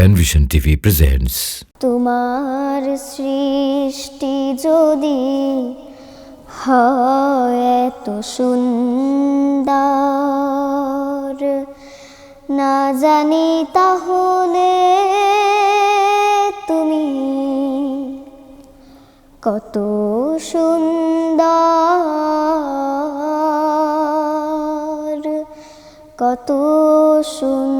Panvision TV presents তোমার সৃষ্টি যদি হয় এত সুন্দর, না জানি তাহলে তুমি কত সুন্দর কত সুন্দর।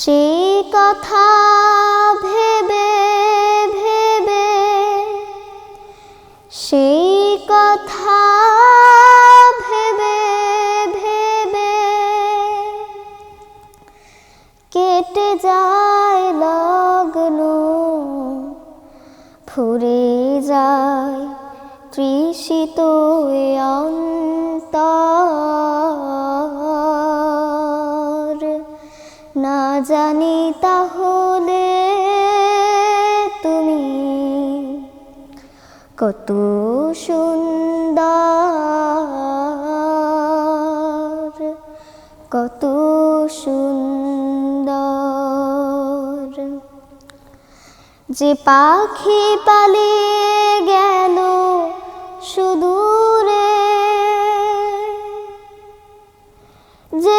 সেই কথা ভেবে ভেবে সেই কথা ভেবে ভেবে, কেটে যায় লগ্ন, ফুরে যায় তৃষিত অন্তর। কত সুন্দর কত সুন্দর। যে পাখি পালিয়ে গেল সুদূরে যে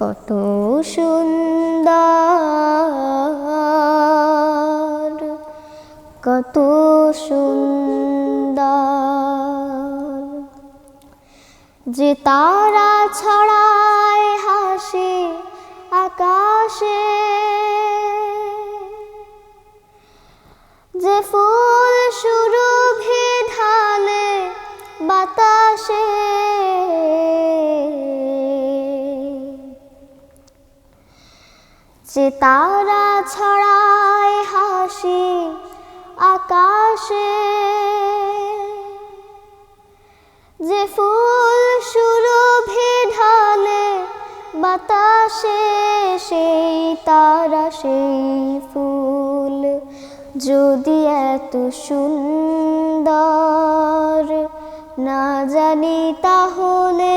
কত সুন্দর কত সুন্দর। যে তারা ছড়ায় হাসি আকাশে যে তারা ছড়ায় হাসি আকাশে। যে ফুল সুরভি ঢালে বাতাসে, সেই তারা, সেই ফুল যদি এত সুন্দর না জানি তাহলে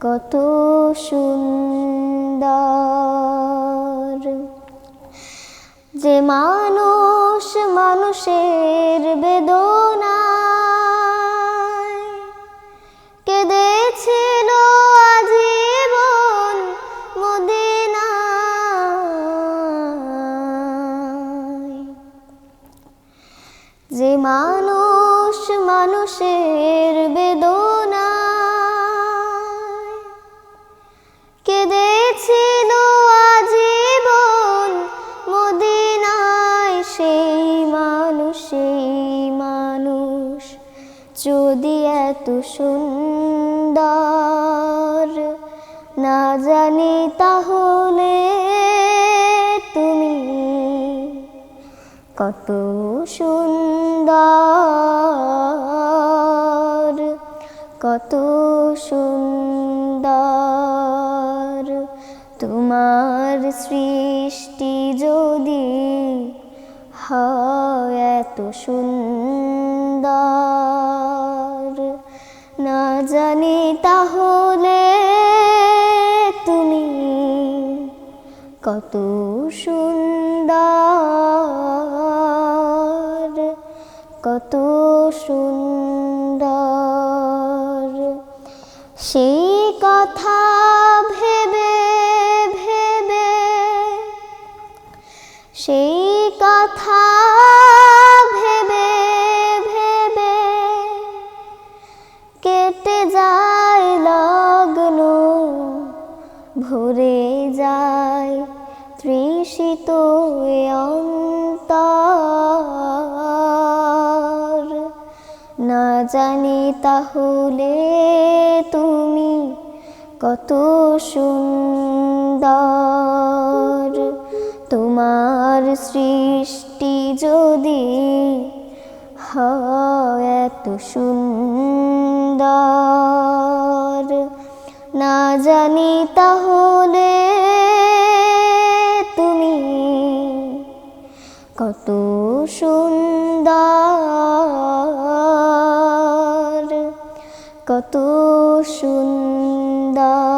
কত সুন্দর। যে মানুষ মানুষের বেদনা কেঁদেছিল আজীবন মদিনা যে মানুষ মানুষের বেদনা এত সুন্দর না জানি তাহলে তুমি কত সুন্দর কত সুন্দর। তোমার সৃষ্টি যদি এত সুন্দর। না জানি তাহলে তুমি কত সুন্দর কত সুন্দর। ভেবে ভেবে কেটে যায় লগ্ন, ভরে যায় তৃষিত অন্তর। না জানি তাহলে তুমি কত সুন্দর। তোমার সৃষ্টি যদি এত সুন্দর। না জানি তাহলে তুমি কত সুন্দর কত সুন্দর।